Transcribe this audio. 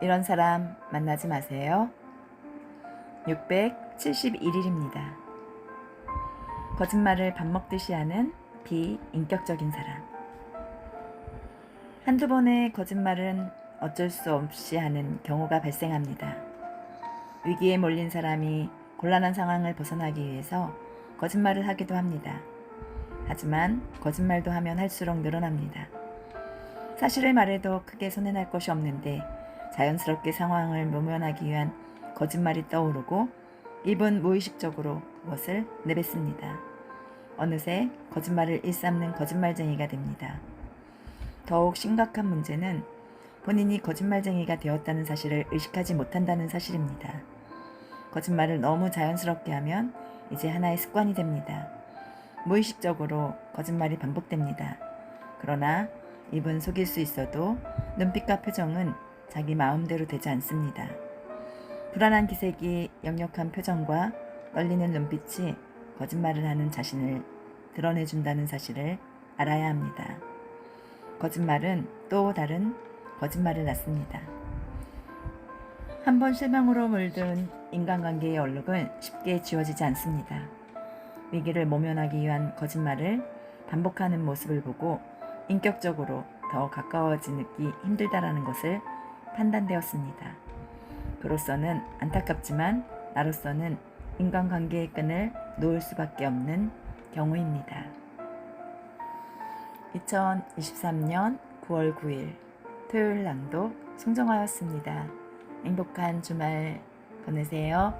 이런 사람 만나지 마세요. 671일입니다. 거짓말을 밥 먹듯이 하는 비인격적인 사람. 한두 번의 거짓말은 어쩔 수 없이 하는 경우가 발생합니다. 위기에 몰린 사람이 곤란한 상황을 벗어나기 위해서 거짓말을 하기도 합니다. 하지만 거짓말도 하면 할수록 늘어납니다. 사실을 말해도 크게 손해날 것이 없는데 자연스럽게 상황을 모면하기 위한 거짓말이 떠오르고 입은 무의식적으로 무엇을 내뱉습니다. 어느새 거짓말을 일삼는 거짓말쟁이가 됩니다. 더욱 심각한 문제는 본인이 거짓말쟁이가 되었다는 사실을 의식하지 못한다는 사실입니다. 거짓말을 너무 자연스럽게 하면 이제 하나의 습관이 됩니다. 무의식적으로 거짓말이 반복됩니다. 그러나 입은 속일 수 있어도 눈빛과 표정은 자기 마음대로 되지 않습니다. 불안한 기색이 역력한 표정과 떨리는 눈빛이 거짓말을 하는 자신을 드러내준다는 사실을 알아야 합니다. 거짓말은 또 다른 거짓말을 낳습니다. 한 번 실망으로 물든 인간관계의 얼룩은 쉽게 지워지지 않습니다. 위기를 모면하기 위한 거짓말을 반복하는 모습을 보고 인격적으로 더 가까워지기 힘들다라는 것을 판단되었습니다. 그로서는 안타깝지만 나로서는 인간관계의 끈을 놓을 수밖에 없는 경우입니다. 2023년 9월 9일 토요일 낭독 송정화였습니다. 행복한 주말 보내세요.